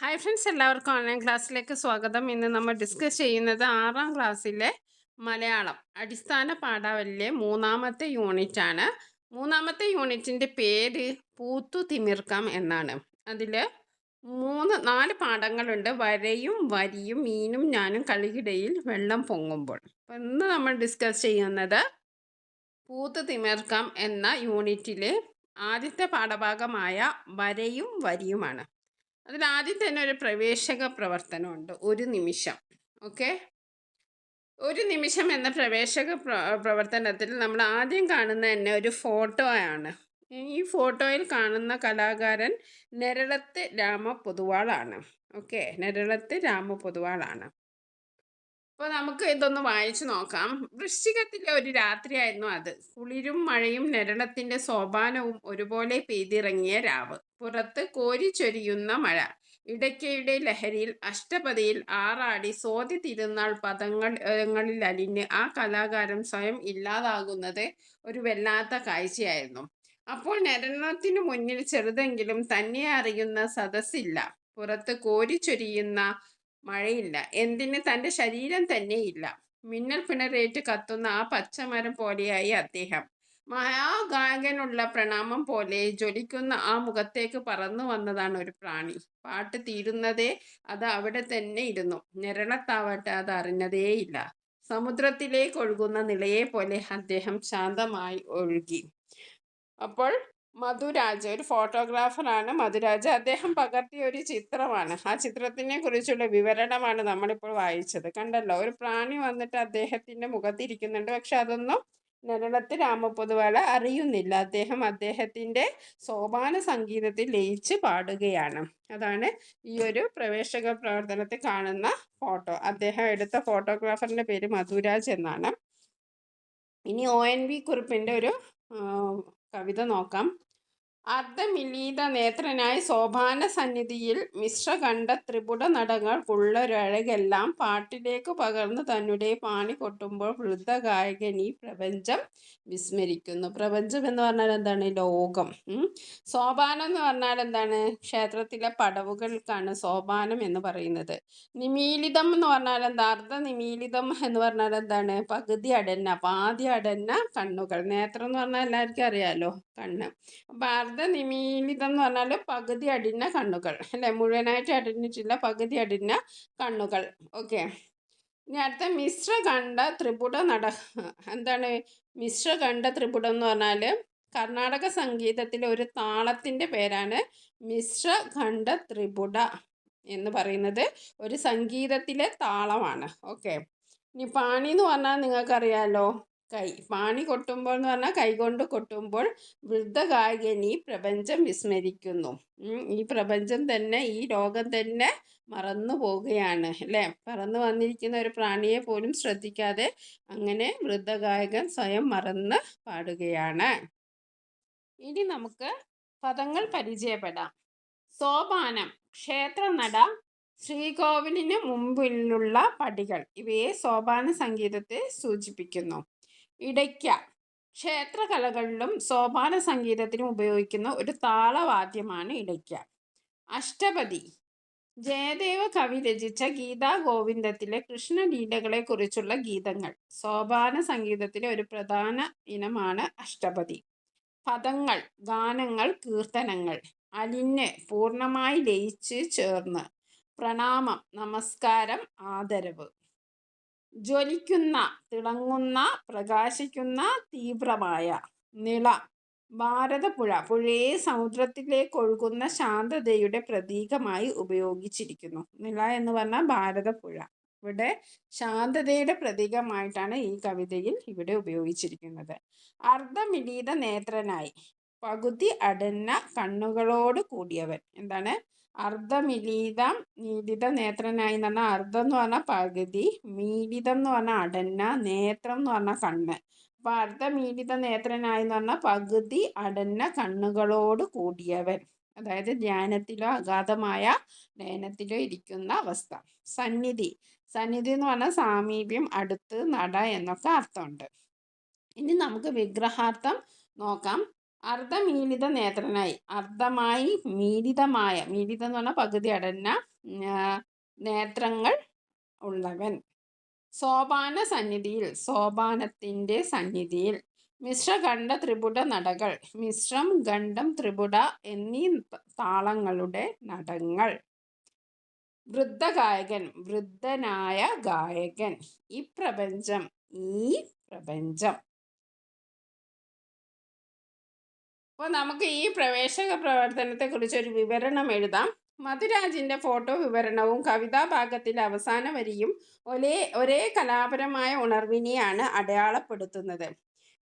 Hi friends എല്ലാവർക്കും online ക്ലാസ്സിലേക്ക് സ്വാഗതം. ഇന്ന് നമ്മൾ ഡിസ്കസ് ചെയ്യുന്നത് ആറാം ക്ലാസ്സിലെ മലയാളം അടിസ്ഥാന പാഠാവലിലെ മൂന്നാമത്തെ യൂണിറ്റ് ആണ്. മൂന്നാമത്തെ യൂണിറ്റിന്റെ പേര് പൂത്തു തിമിർക്കാം എന്നാണ്. അതിൽ മൂന്ന് നാല് പാഠങ്ങളുണ്ട്. വരയും വരിയും മീനും ഞാനും കളിക്കിടയിൽ വെള്ളം പൊങ്ങുമ്പോൾ. അപ്പം ഇന്ന് നമ്മൾ ഡിസ്കസ് ചെയ്യുന്നത് പൂത്തു തിമിർക്കാം എന്ന യൂണിറ്റിലെ ആദ്യത്തെ പാഠഭാഗമായ വരയും വരിയുമാണ്. അതിൽ ആദ്യം തന്നെ ഒരു പ്രവേശക പ്രവർത്തനമുണ്ട്. ഒരു നിമിഷം. ഓക്കെ? ഒരു നിമിഷം എന്ന പ്രവേശക പ്രവർത്തനത്തിൽ നമ്മൾ ആദ്യം കാണുന്ന തന്നെ ഒരു ഫോട്ടോ ആണ്. ഈ ഫോട്ടോയിൽ കാണുന്ന കലാകാരൻ നെരളത്ത് രാമ പൊതുവാളാണ് ഓക്കെ? നെരളത്ത് രാമ പൊതുവാളാണ് അപ്പോൾ നമുക്ക് ഇതൊന്ന് വായിച്ചു നോക്കാം. വൃശ്ചികത്തിലെ ഒരു രാത്രിയായിരുന്നു അത്. കുളിരും മഴയും നരണത്തിന്റെ സോപാനവും ഒരുപോലെ പെയ്തിറങ്ങിയ രാവ്. പുറത്ത് കോരിച്ചൊരിയുന്ന മഴ. ഇടയ്ക്കയുടെ ലഹരിയിൽ അഷ്ടപതിയിൽ ആറാടി സോതി തിരുന്നാൾ പദങ്ങളിൽ അലിഞ്ഞ് ആ കലാകാരം സ്വയം ഇല്ലാതാകുന്നത് ഒരു വല്ലാത്ത കാഴ്ചയായിരുന്നു. അപ്പോൾ നരണത്തിനു മുന്നിൽ ചെറുതെങ്കിലും തന്നെ അറിയുന്ന സദസ്സില്ല. പുറത്ത് കോരിച്ചൊരിയുന്ന മഴയില്ല. എന്തിന്? തന്റെ ശരീരം തന്നെയില്ല. മിന്നൽ പിണറേറ്റ് കത്തുന്ന ആ പച്ചമരം പോലെയായി അദ്ദേഹം. മഹാഗായകനുള്ള പ്രണാമം പോലെ ജ്വലിക്കുന്ന ആ മുഖത്തേക്ക് പറന്നു വന്നതാണ് ഒരു പ്രാണി. പാട്ട് തീരുന്നതേ അത് അവിടെ തന്നെ ഇരുന്നു. നിരളത്താവട്ടെ അത് അറിഞ്ഞതേയില്ല. സമുദ്രത്തിലേക്ക് ഒഴുകുന്ന നിലയെ പോലെ അദ്ദേഹം ശാന്തമായി ഒഴുകി. അപ്പോൾ മധുരാജ് ഒരു ഫോട്ടോഗ്രാഫറാണ് മധുരാജ്. അദ്ദേഹം പകർത്തിയ ഒരു ചിത്രമാണ്. ആ ചിത്രത്തിനെ കുറിച്ചുള്ള വിവരണമാണ് നമ്മളിപ്പോൾ വായിച്ചത്. കണ്ടല്ലോ ഒരു പ്രാണി വന്നിട്ട് അദ്ദേഹത്തിന്റെ മുഖത്തിരിക്കുന്നുണ്ട്. പക്ഷെ അതൊന്നും നരളത്ത് രാമപൊതുവാള അറിയുന്നില്ല. അദ്ദേഹം അദ്ദേഹത്തിന്റെ സോപാന സംഗീതത്തിൽ ലയിച്ച് പാടുകയാണ്. അതാണ് ഈ ഒരു പ്രവേശക പ്രവർത്തനത്തിൽ കാണുന്ന ഫോട്ടോ. അദ്ദേഹം എടുത്ത ഫോട്ടോഗ്രാഫറിന്റെ പേര് മധുരാജ് എന്നാണ്. ഇനി ഒ എൻ വി കുറിപ്പിന്റെ ഒരു കവിത നോക്കാം. അർദ്ധമിലീത നേത്രനായി സോപാന സന്നിധിയിൽ മിശ്രകണ്ഠ ത്രിപുട നടങ്ങൾക്കുള്ളൊരഴകെല്ലാം പാട്ടിലേക്ക് പകർന്ന് തന്നെ പാണി കൊട്ടുമ്പോൾ വൃദ്ധ ഗായകൻ ഈ പ്രപഞ്ചം വിസ്മരിക്കുന്നു. പ്രപഞ്ചം എന്ന് പറഞ്ഞാൽ എന്താണ്? ലോകം. സോപാനം എന്ന് പറഞ്ഞാൽ എന്താണ്? ക്ഷേത്രത്തിലെ പടവുകൾക്കാണ് സോപാനം എന്ന് പറയുന്നത്. നിമീലിതം എന്ന് പറഞ്ഞാൽ എന്താ? അർദ്ധ നിമീലിതം എന്ന് പറഞ്ഞാൽ എന്താണ്? പകുതി അടന്ന പാതി അടന്ന കണ്ണുകൾ. നേത്രം എന്ന് പറഞ്ഞാൽ എല്ലാവർക്കും അറിയാലോ കണ്ണ്. അപ്പം അർദ്ധനിമീലിതം എന്ന് പറഞ്ഞാൽ പകുതി അടിഞ്ഞ കണ്ണുകൾ. അല്ലേ? മുഴുവനായിട്ട് അടിഞ്ഞിട്ടില്ല പകുതി അടിഞ്ഞ കണ്ണുകൾ. ഓക്കെ. ഇനി അടുത്ത കണ്ട ത്രിപുട നട. എന്താണ് മിശ്ര കണ്ട ത്രിപുടം എന്ന് പറഞ്ഞാൽ കർണാടക സംഗീതത്തിലെ ഒരു താളത്തിന്റെ പേരാണ് മിശ്ര കണ്ട ത്രിപുട എന്ന് പറയുന്നത് ഒരു സംഗീതത്തിലെ താളമാണ്. ഓക്കെ. ഇനി പാണി എന്ന് പറഞ്ഞാൽ നിങ്ങൾക്കറിയാലോ കൈ പാണി കൊട്ടുമ്പോൾ എന്ന് പറഞ്ഞാൽ കൈകൊണ്ട് കൊട്ടുമ്പോൾ വൃദ്ധഗായകൻ ഈ പ്രപഞ്ചം വിസ്മരിക്കുന്നു. ഈ പ്രപഞ്ചം തന്നെ ഈ ലോകം തന്നെ മറന്നു പോവുകയാണ് അല്ലേ? പറന്നു വന്നിരിക്കുന്ന ഒരു പ്രാണിയെ പോലും ശ്രദ്ധിക്കാതെ അങ്ങനെ വൃദ്ധഗായകൻ സ്വയം മറന്ന് പാടുകയാണ്. ഇനി നമുക്ക് പദങ്ങൾ പരിചയപ്പെടാം. സോപാനം ക്ഷേത്രനട ശ്രീകോവിലിന് മുമ്പിലുള്ള പടികൾ ഇവയെ സോപാന സംഗീതത്തെ സൂചിപ്പിക്കുന്നു. ഇടയ്ക്ക. ക്ഷേത്രകലകളിലും സോപാന സംഗീതത്തിനും ഉപയോഗിക്കുന്ന ഒരു താളവാദ്യമാണ് ഇടയ്ക്ക. അഷ്ടപതി. ജയദേവ കവി രചിച്ച ഗീതാ ഗോവിന്ദത്തിലെ കൃഷ്ണലീലകളെ കുറിച്ചുള്ള ഗീതങ്ങൾ. സോപാന സംഗീതത്തിലെ ഒരു പ്രധാന ഇനമാണ് അഷ്ടപതി. പദങ്ങൾ ഗാനങ്ങൾ കീർത്തനങ്ങൾ. അലിഞ്ഞ് പൂർണമായി ലയിച്ച് ചേർന്ന്. പ്രണാമം നമസ്കാരം ആദരവ്. ജ്വലിക്കുന്ന തിളങ്ങുന്ന പ്രകാശിക്കുന്ന തീവ്രമായ നിള ഭാരതപ്പുഴ പുഴയെ സമുദ്രത്തിലേക്ക് ഒഴുകുന്ന ശാന്തതയുടെ പ്രതീകമായി ഉപയോഗിച്ചിരിക്കുന്നു. നിള എന്ന് പറഞ്ഞാൽ ഭാരതപ്പുഴ. ഇവിടെ ശാന്തതയുടെ പ്രതീകമായിട്ടാണ് ഈ കവിതയിൽ ഇവിടെ ഉപയോഗിച്ചിരിക്കുന്നത്. അർദ്ധമിലീത നേത്രനായി പകുതി അടന്ന കണ്ണുകളോട് കൂടിയവൻ. എന്താണ്? അർദ്ധമിലീതം മീലിത നേത്രനായി എന്ന് പറഞ്ഞാൽ അർദ്ധം എന്ന് പറഞ്ഞാൽ പകുതി മീലിതം എന്ന് പറഞ്ഞാൽ അടന്ന നേത്രം എന്ന് പറഞ്ഞാൽ കണ്ണ്. അപ്പോൾ അർദ്ധമീലിത നേത്രനായി എന്ന് പറഞ്ഞാൽ പകുതി അടന്ന കണ്ണുകളോട് കൂടിയവൻ. അതായത് ധ്യാനത്തിലോ അഗാധമായ ലയനത്തിലോ ഇരിക്കുന്ന അവസ്ഥ. സന്നിധി. സന്നിധി എന്ന് പറഞ്ഞാൽ സാമീപ്യം അടുത്ത് നട എന്നൊക്കെ അർത്ഥമുണ്ട്. ഇനി നമുക്ക് വിഗ്രഹാർത്ഥം നോക്കാം. അർദ്ധമീലിത നേത്രനായി. അർദ്ധമായി മീലിതമായ മീലിതം എന്ന് പറഞ്ഞാൽ പകുതി അടഞ്ഞ നേത്രങ്ങൾ ഉള്ളവൻ. സോപാന സന്നിധിയിൽ സോപാനത്തിന്റെ സന്നിധിയിൽ. മിശ്രഖണ്ഡ ത്രിപുട നടകൾ. മിശ്രം ഖണ്ഡം ത്രിപുട എന്നീ താളങ്ങളുടെ നടങ്ങൾ. വൃദ്ധ ഗായകൻ വൃദ്ധനായ ഗായകൻ. ഈ പ്രപഞ്ചം ഈ പ്രപഞ്ചം. അപ്പോൾ നമുക്ക് ഈ പ്രവേശക പ്രവർത്തനത്തെക്കുറിച്ച് ഒരു വിവരണം എഴുതാം. മധുരാജിന്റെ ഫോട്ടോ വിവരണവും കവിതാഭാഗത്തിലെ അവസാന വരിയും ഒരേ ഒരേ കലാപരമായ ഉണർവിനെയാണ് അടയാളപ്പെടുത്തുന്നത്.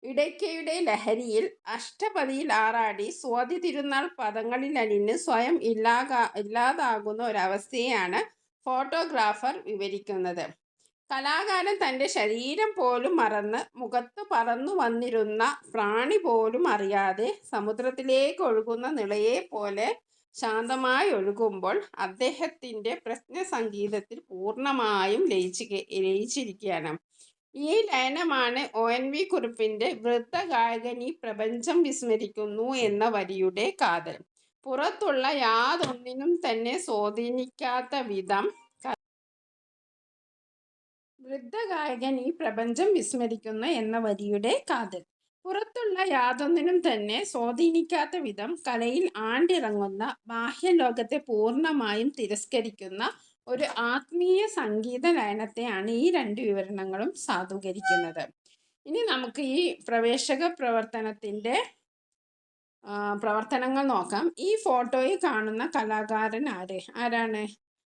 ഇടയ്ക്കയുടെ ലഹരിയിൽ അഷ്ടപതിയിൽ ആറാടി സ്വാതി തിരുനാൾ പദങ്ങളിൽ അലിഞ്ഞ് സ്വയം ഇല്ലാകാ ഇല്ലാതാകുന്ന ഒരവസ്ഥയെയാണ് ഫോട്ടോഗ്രാഫർ വിവരിക്കുന്നത്. കലാകാരൻ തന്റെ ശരീരം പോലും മറന്ന് മുഖത്ത് പറന്നു വന്നിരുന്ന പ്രാണി പോലും അറിയാതെ സമുദ്രത്തിലേക്ക് ഒഴുകുന്ന നിളയെ പോലെ ശാന്തമായി ഒഴുകുമ്പോൾ അദ്ദേഹത്തിന്റെ പ്രശ്ന സംഗീതത്തിൽ പൂർണമായും ലയിച്ച് ലയിച്ചിരിക്കുകയാണ്. ഈ ലയനമാണ് ഒ എൻ വി കുറിപ്പിന്റെ ഈ പ്രപഞ്ചം വിസ്മരിക്കുന്നു എന്ന വരിയുടെ കാതൽ. പുറത്തുള്ള യാതൊന്നിനും തന്നെ സ്വാധീനിക്കാത്ത വിധം വൃദ്ധഗായകൻ ഈ പ്രപഞ്ചം വിസ്മരിക്കുന്നു എന്ന വരിയുടെ കാതൽ. പുറത്തുള്ള യാതൊന്നിനും തന്നെ സ്വാധീനിക്കാത്ത വിധം കലയിൽ ആണ്ടിറങ്ങുന്ന ബാഹ്യലോകത്തെ പൂർണമായും തിരസ്കരിക്കുന്ന ഒരു ആത്മീയ സംഗീത ലയനത്തെയാണ് ഈ രണ്ട് വിവരണങ്ങളും സാധൂകരിക്കുന്നത്. ഇനി നമുക്ക് ഈ പ്രവേശക പ്രവർത്തനത്തിന്റെ പ്രവർത്തനങ്ങൾ നോക്കാം. ഈ ഫോട്ടോയിൽ കാണുന്ന കലാകാരൻ ആര്? ആരാണ്?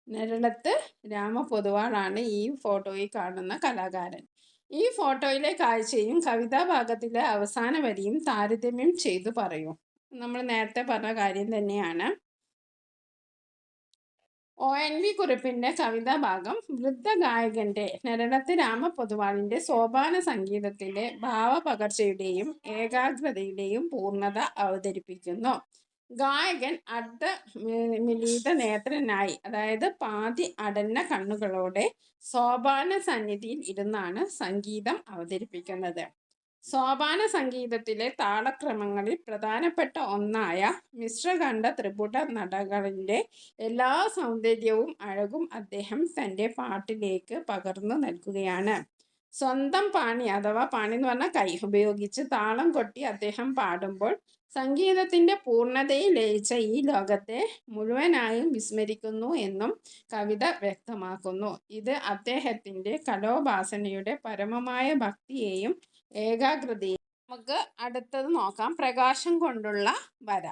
നിഴലത്ത് രാമപൊതുവാളാണ് ഈ ഫോട്ടോയിൽ കാണുന്ന കലാകാരൻ. ഈ ഫോട്ടോയിലെ കാഴ്ചയും കവിതാഭാഗത്തിലെ അവസാന വരിയും താരതമ്യം ചെയ്തു പറയൂ. നമ്മൾ നേരത്തെ പറഞ്ഞ കാര്യം തന്നെയാണ്. ഒ. എൻ. വി. കുറിപ്പിന്റെ കവിതാഭാഗം വൃദ്ധഗായകന്റെ നരണത്ത് രാമപൊതുവാളിന്റെ സോപാന സംഗീതത്തിന്റെ ഭാവപകർച്ചയുടെയും ഏകാഗ്രതയുടെയും പൂർണത അവതരിപ്പിക്കുന്നു. ഗായകൻ അർദ്ധ മിലീത നേത്രനായി അതായത് പാതി അടഞ്ഞ കണ്ണുകളോടെ സോപാന സന്നിധിയിൽ ഇരുന്നാണ് സംഗീതം അവതരിപ്പിക്കുന്നത്. സോപാന സംഗീതത്തിലെ താളക്രമങ്ങളിൽ പ്രധാനപ്പെട്ട ഒന്നായ മിശ്രഖണ്ഡ ത്രിപുട നടകളിന്റെ എല്ലാ സൗന്ദര്യവും അഴകും അദ്ദേഹം തന്റെ പാട്ടിലേക്ക് പകർന്നു നൽകുകയാണ്. സ്വന്തം പാണി അഥവാ പാണി എന്ന് പറഞ്ഞാൽ കൈ ഉപയോഗിച്ച് താളം കൊട്ടി അദ്ദേഹം പാടുമ്പോൾ സംഗീതത്തിന്റെ പൂർണതയിൽ ലയിച്ച ഈ ലോകത്തെ മുഴുവനായും വിസ്മരിക്കുന്നു എന്നും കവിത വ്യക്തമാക്കുന്നു. ഇത് അദ്ദേഹത്തിന്റെ കലോപാസനയുടെ പരമമായ ഭക്തിയെയും ഏകാഗ്രതയെയും. നമുക്ക് അടുത്തത് നോക്കാം. പ്രകാശം കൊണ്ടുള്ള വര.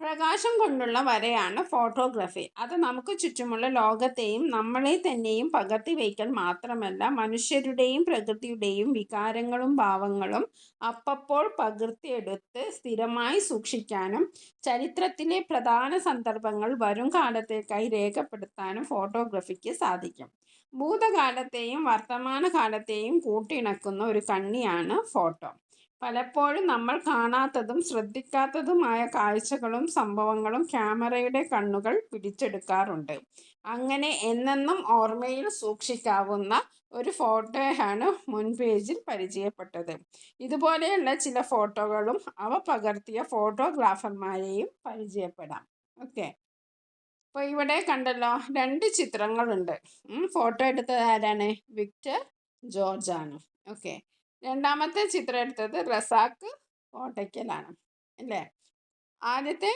പ്രകാശം കൊണ്ടുള്ള വരയാണ് ഫോട്ടോഗ്രാഫി. അത് നമുക്ക് ചുറ്റുമുള്ള ലോകത്തെയും നമ്മളെ തന്നെയും പകർത്തി വയ്ക്കൽ മാത്രമല്ല മനുഷ്യരുടെയും പ്രകൃതിയുടെയും വികാരങ്ങളും ഭാവങ്ങളും അപ്പപ്പോൾ പകർത്തിയെടുത്ത് സ്ഥിരമായി സൂക്ഷിക്കാനും ചരിത്രത്തിലെ പ്രധാന സന്ദർഭങ്ങൾ വരും കാലത്തേക്കായി രേഖപ്പെടുത്താനും ഫോട്ടോഗ്രാഫിക്ക് സാധിക്കും. ഭൂതകാലത്തെയും വർത്തമാനകാലത്തെയും കൂട്ടിണക്കുന്ന ഒരു കണ്ണിയാണ് ഫോട്ടോ. പലപ്പോഴും നമ്മൾ കാണാത്തതും ശ്രദ്ധിക്കാത്തതുമായ കാഴ്ചകളും സംഭവങ്ങളും ക്യാമറയുടെ കണ്ണുകൾ പിടിച്ചെടുക്കാറുണ്ട്. അങ്ങനെ എന്നെന്നും ഓർമ്മയിൽ സൂക്ഷിക്കാവുന്ന ഒരു ഫോട്ടോയാണ് മുൻ പേജിൽ പരിചയപ്പെട്ടത്. ഇതുപോലെയുള്ള ചില ഫോട്ടോകളും അവ പകർത്തിയ ഫോട്ടോഗ്രാഫർമാരെയും പരിചയപ്പെടാം. ഓക്കെ. അപ്പോൾ ഇവിടെ കണ്ടല്ലോ രണ്ട് ചിത്രങ്ങളുണ്ട്. ഫോട്ടോ എടുത്തത് ആരാണ്? വിക്ടർ ജോർജാണ്. ഓക്കെ. രണ്ടാമത്തെ ചിത്രം എടുത്തത് റസാക്ക് കോട്ടയ്ക്കലാണ് അല്ലേ? ആദ്യത്തെ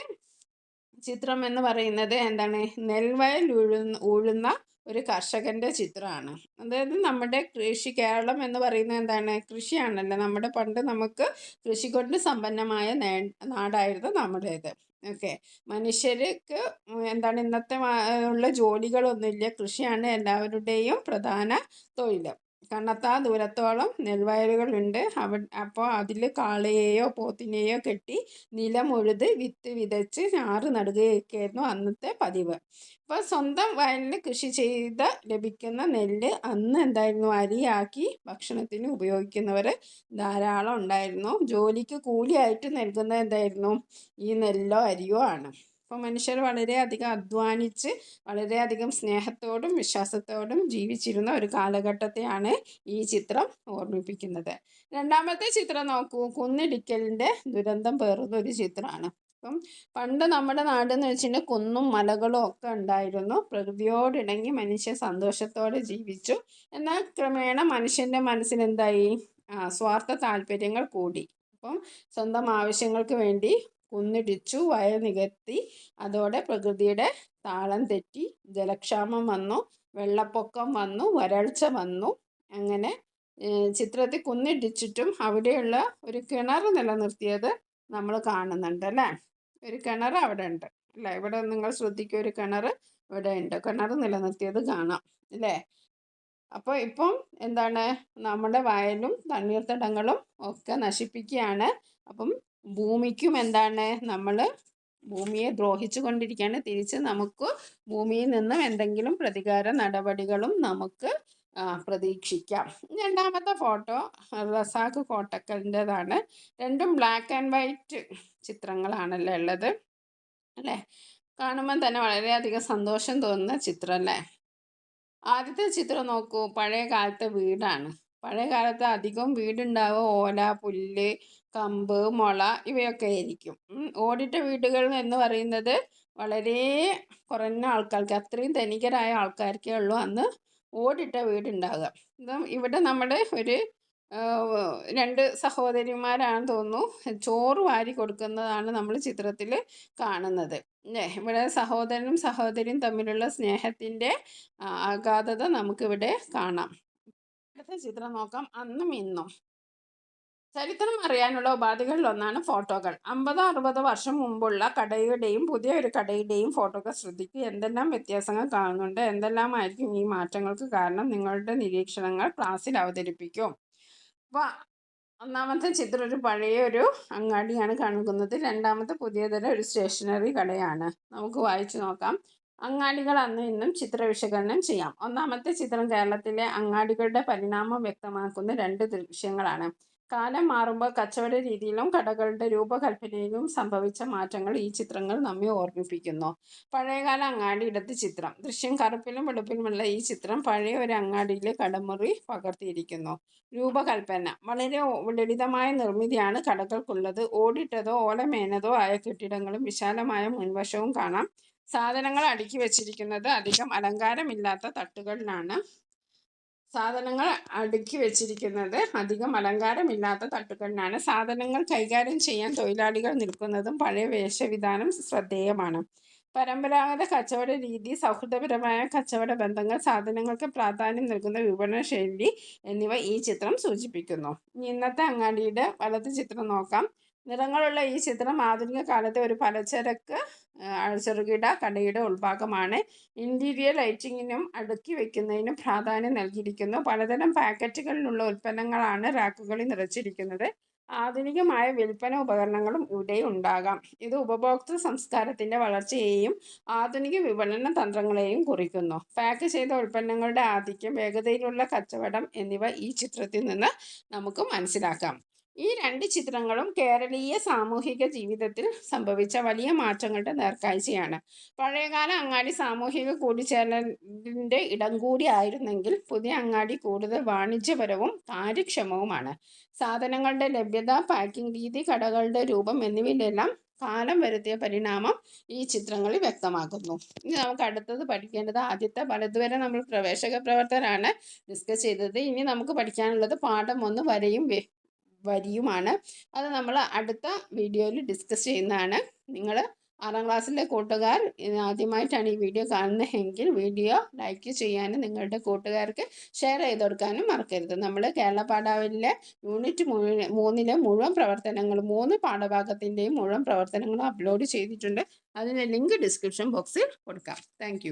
ചിത്രം എന്ന് പറയുന്നത് എന്താണ്? നെൽവയൽ ഉഴുന്ന ഉഴുന്ന ഒരു കർഷകന്റെ ചിത്രമാണ്. അതായത് നമ്മുടെ കൃഷി കേരളം എന്ന് പറയുന്നത് എന്താണ്? കൃഷിയാണല്ലോ. നമ്മുടെ പണ്ട് നമുക്ക് കൃഷി കൊണ്ട് സമ്പന്നമായ നാടായിരുന്നു നമ്മുടേത്. ഓക്കെ. മനുഷ്യർക്ക് എന്താണ്? ഇന്നത്തെ ഉള്ള ജോലികളൊന്നുമില്ല. കൃഷിയാണ് എല്ലാവരുടെയും പ്രധാന തൊഴിൽ കണ്ണെത്താ ദൂരത്തോളം നെൽവയലുകളുണ്ട്. അവ അപ്പോൾ അതിൽ കാളയെയോ പോത്തിനെയോ കെട്ടി നിലം ഉഴുത് വിത്ത് വിതച്ച് ഞാറ് നടുകയൊക്കെയായിരുന്നു അന്നത്തെ പതിവ്. അപ്പോൾ സ്വന്തം വയലിൽ കൃഷി ചെയ്ത ലഭിക്കുന്ന നെല്ല് അന്ന് എന്തായിരുന്നു? അരിയാക്കി ഭക്ഷണത്തിന് ഉപയോഗിക്കുന്നവർ ധാരാളം ഉണ്ടായിരുന്നു. ജോലിക്ക് കൂലിയായിട്ട് നൽകുന്നത് എന്തായിരുന്നു? ഈ നെല്ലോ അരിയോ ആണ്. അപ്പോൾ മനുഷ്യർ വളരെയധികം അധ്വാനിച്ച് വളരെയധികം സ്നേഹത്തോടും വിശ്വാസത്തോടും ജീവിച്ചിരുന്ന ഒരു കാലഘട്ടത്തെയാണ് ഈ ചിത്രം ഓർമ്മിപ്പിക്കുന്നത്. രണ്ടാമത്തെ ചിത്രം നോക്കൂ. കുന്നിടിക്കലിന്റെ ദുരന്തം പേറുന്ന ഒരു ചിത്രമാണ്. അപ്പം പണ്ട് നമ്മുടെ നാടെന്ന് വെച്ചിട്ടുണ്ടെങ്കിൽ കുന്നും മലകളും ഒക്കെ ഉണ്ടായിരുന്നു. പ്രകൃതിയോടിണങ്ങി മനുഷ്യൻ സന്തോഷത്തോടെ ജീവിച്ചു. എന്നാൽ ക്രമേണ മനുഷ്യന്റെ മനസ്സിനെന്തായി സ്വാർത്ഥ താല്പര്യങ്ങൾ കൂടി. അപ്പം സ്വന്തം ആവശ്യങ്ങൾക്ക് വേണ്ടി കുന്നിടിച്ചു വയൽ നികത്തി അതോടെ പ്രകൃതിയുടെ താളം തെറ്റി ജലക്ഷാമം വന്നു വെള്ളപ്പൊക്കം വന്നു വരൾച്ച വന്നു. അങ്ങനെ ചിത്രത്തിൽ കുന്നിടിച്ചിട്ടും അവിടെയുള്ള ഒരു കിണർ നിലനിർത്തിയത് നമ്മൾ കാണുന്നുണ്ട് അല്ലേ? ഒരു കിണർ അവിടെ ഉണ്ട് അല്ലേ? ഇവിടെ നിങ്ങൾ ശ്രദ്ധിക്കുക ഒരു കിണർ ഇവിടെ ഉണ്ട് കിണർ നിലനിർത്തിയത് കാണാം അല്ലേ? അപ്പോൾ ഇപ്പം എന്താണ്? നമ്മുടെ വയലും തണ്ണീർത്തടങ്ങളും ഒക്കെ നശിപ്പിക്കുകയാണ്. അപ്പം ഭൂമിക്കും എന്താണ് നമ്മൾ ഭൂമിയെ ദ്രോഹിച്ചു കൊണ്ടിരിക്കുകയാണ്. തിരിച്ച് നമുക്ക് ഭൂമിയിൽ നിന്നും എന്തെങ്കിലും പ്രതികാര നടപടികളും നമുക്ക് പ്രതീക്ഷിക്കാം. രണ്ടാമത്തെ ഫോട്ടോ റസാഖ് കോട്ടക്കലിന്റെതാണ്. രണ്ടും ബ്ലാക്ക് ആൻഡ് വൈറ്റ് ചിത്രങ്ങളാണല്ലോ ഉള്ളത്. അല്ലേ? കാണുമ്പോൾ തന്നെ വളരെയധികം സന്തോഷം തോന്നുന്ന ചിത്രം അല്ലേ ആദ്യത്തെ ചിത്രം നോക്കൂ. പഴയ കാലത്തെ വീടാണ്. പഴയ കാലത്ത് അധികം വീടുണ്ടാവുക. ഓല പുല്ല് കമ്പ് മുള ഇവയൊക്കെ ആയിരിക്കും. ഓടിട്ട വീടുകൾ എന്ന് പറയുന്നത് വളരെ കുറഞ്ഞ ആൾക്കാർക്ക് അത്രയും ധനികരായ ആൾക്കാർക്കേ ഉള്ളൂ അന്ന് ഓടിട്ട വീടുണ്ടാകുക ഇവിടെ നമ്മുടെ ഒരു രണ്ട് സഹോദരിമാരാണെന്ന് തോന്നുന്നു ചോറ് വാരി കൊടുക്കുന്നതാണ് നമ്മൾ ചിത്രത്തിൽ കാണുന്നത്. ഇവിടെ സഹോദരനും സഹോദരിയും തമ്മിലുള്ള സ്നേഹത്തിന്റെ അഗാധത നമുക്കിവിടെ കാണാം. അടുത്ത ചിത്രം നോക്കാം. അന്നും ഇന്നും. ചരിത്രം അറിയാനുള്ള ഉപാധികളിൽ ഒന്നാണ് ഫോട്ടോകൾ. അമ്പതോ അറുപതോ വർഷം മുമ്പുള്ള കടയുടെയും പുതിയ ഒരു കടയുടെയും ഫോട്ടോകൾ ശ്രദ്ധിക്കുക. എന്തെല്ലാം വ്യത്യാസങ്ങൾ കാണുന്നുണ്ട്? എന്തെല്ലാമായിരിക്കും ഈ മാറ്റങ്ങൾക്ക് കാരണം? നിങ്ങളുടെ നിരീക്ഷണങ്ങൾ ക്ലാസ്സിൽ അവതരിപ്പിക്കും. അപ്പോൾ ഒന്നാമത്തെ ചിത്രം ഒരു പഴയ ഒരു അങ്ങാടിയാണ് കാണിക്കുന്നത് രണ്ടാമത്തെ പുതിയതരം ഒരു സ്റ്റേഷനറി കടയാണ്. നമുക്ക് വായിച്ചു നോക്കാം. അങ്ങാടികൾ അന്ന് ഇന്നും ചിത്ര വിശകലനം ചെയ്യാം. ഒന്നാമത്തെ ചിത്രം കേരളത്തിലെ അങ്ങാടികളുടെ പരിണാമം വ്യക്തമാക്കുന്ന രണ്ട് ദൃശ്യങ്ങളാണ്. കാലം മാറുമ്പോൾ കച്ചവട രീതിയിലും കടകളുടെ രൂപകൽപ്പനയിലും സംഭവിച്ച മാറ്റങ്ങൾ ഈ ചിത്രങ്ങൾ നമ്മെ ഓർമ്മിപ്പിക്കുന്നു. പഴയകാല അങ്ങാടി ഇടത്ത് ചിത്രം. ദൃശ്യം കറുപ്പിലും വെളുപ്പിലുമുള്ള ഈ ചിത്രം പഴയ ഒരു അങ്ങാടിയിലെ കടമുറി പകർത്തിയിരിക്കുന്നു. രൂപകൽപ്പന. വളരെ ലളിതമായ നിർമ്മിതിയാണ് കടകൾക്കുള്ളത്. ഓടിട്ടതോ ഓലമേനതോ ആയ കെട്ടിടങ്ങളും വിശാലമായ മുൻവശവും കാണാം. സാധനങ്ങൾ അടുക്കി വച്ചിരിക്കുന്നത് അധികം അലങ്കാരമില്ലാത്ത തട്ടുകളിലാണ്. സാധനങ്ങൾ അടുക്കി വെച്ചിരിക്കുന്നത് അധികം അലങ്കാരമില്ലാത്ത തട്ടുകളിലാണ് സാധനങ്ങൾ കൈകാര്യം ചെയ്യാൻ തൊഴിലാളികൾ നിൽക്കുന്നതും പഴയ വേഷവിധാനം ശ്രദ്ധേയമാണ്. പരമ്പരാഗത കച്ചവട രീതി സൗഹൃദപരമായ കച്ചവട ബന്ധങ്ങൾ സാധനങ്ങൾക്ക് പ്രാധാന്യം നൽകുന്ന വിപണന ശൈലി എന്നിവ ഈ ചിത്രം സൂചിപ്പിക്കുന്നു. ഇന്നത്തെ അങ്ങാടിയുടെ വലത് ചിത്രം നോക്കാം. നിറങ്ങളുള്ള ഈ ചിത്രം ആധുനിക കാലത്തെ ഒരു പലചരക്ക് ചെറുകിട കടയുടെ ഉൾഭാഗമാണ്. ഇന്റീരിയർ ലൈറ്റിങ്ങിനും അടുക്കി വയ്ക്കുന്നതിനും പ്രാധാന്യം നൽകിയിരിക്കുന്നു. പലതരം പാക്കറ്റുകളിലുള്ള ഉൽപ്പന്നങ്ങളാണ് റാക്കുകളിൽ നിറച്ചിരിക്കുന്നത്. ആധുനികമായ വിൽപ്പന ഉപകരണങ്ങളും ഇവിടെ ഉണ്ടാകാം. ഇത് ഉപഭോക്തൃ സംസ്കാരത്തിന്റെ വളർച്ചയെയും ആധുനിക വിപണന തന്ത്രങ്ങളെയും കുറിക്കുന്നു. പാക്ക് ചെയ്ത ഉൽപ്പന്നങ്ങളുടെ ആധിക്യം വേഗതയിലുള്ള കച്ചവടം എന്നിവ ഈ ചിത്രത്തിൽ നിന്ന് നമുക്ക് മനസ്സിലാക്കാം. ഈ രണ്ട് ചിത്രങ്ങളും കേരളീയ സാമൂഹിക ജീവിതത്തിൽ സംഭവിച്ച വലിയ മാറ്റങ്ങളുടെ നേർക്കാഴ്ചയാണ്. പഴയകാല അങ്ങാടി സാമൂഹിക കൂടിച്ചേരലിന്റെ ഇടം കൂടി ആയിരുന്നെങ്കിൽ പുതിയ അങ്ങാടി കൂടുതൽ വാണിജ്യപരവും കാര്യക്ഷമവുമാണ്. സാധനങ്ങളുടെ ലഭ്യത പാക്കിംഗ് രീതി കടകളുടെ രൂപം എന്നിവയിലെല്ലാം കാലം വരുത്തിയ പരിണാമം ഈ ചിത്രങ്ങളിൽ വ്യക്തമാക്കുന്നു. ഇനി നമുക്ക് അടുത്തത് പഠിക്കേണ്ടത് ആദ്യത്തെ വലതുവരെ നമ്മൾ പ്രവേശക പ്രവർത്തനാണ് ഡിസ്കസ് ചെയ്തത്. ഇനി നമുക്ക് പഠിക്കാനുള്ളത് പാഠം ഒന്ന് വരെയും വരിയുമാണ്. അത് നമ്മൾ അടുത്ത വീഡിയോയിൽ ഡിസ്കസ് ചെയ്യുന്നതാണ്. നിങ്ങൾ ആറാം ക്ലാസ്സിലെ കൂട്ടുകാർ ആദ്യമായിട്ടാണ് ഈ വീഡിയോ കാണുന്നതെങ്കിൽ വീഡിയോ ലൈക്ക് ചെയ്യാനും നിങ്ങളുടെ കൂട്ടുകാർക്ക് ഷെയർ ചെയ്ത് കൊടുക്കാനും മറക്കരുത്. നമ്മൾ കേരള പാഠാവലിലെ യൂണിറ്റ് മൂന്നിലെ മുഴുവൻ പ്രവർത്തനങ്ങളും മൂന്ന് പാഠഭാഗത്തിന്റെയും മുഴുവൻ പ്രവർത്തനങ്ങളും അപ്ലോഡ് ചെയ്തിട്ടുണ്ട്. അതിന്റെ ലിങ്ക് ഡിസ്ക്രിപ്ഷൻ ബോക്സിൽ കൊടുക്കാം. താങ്ക്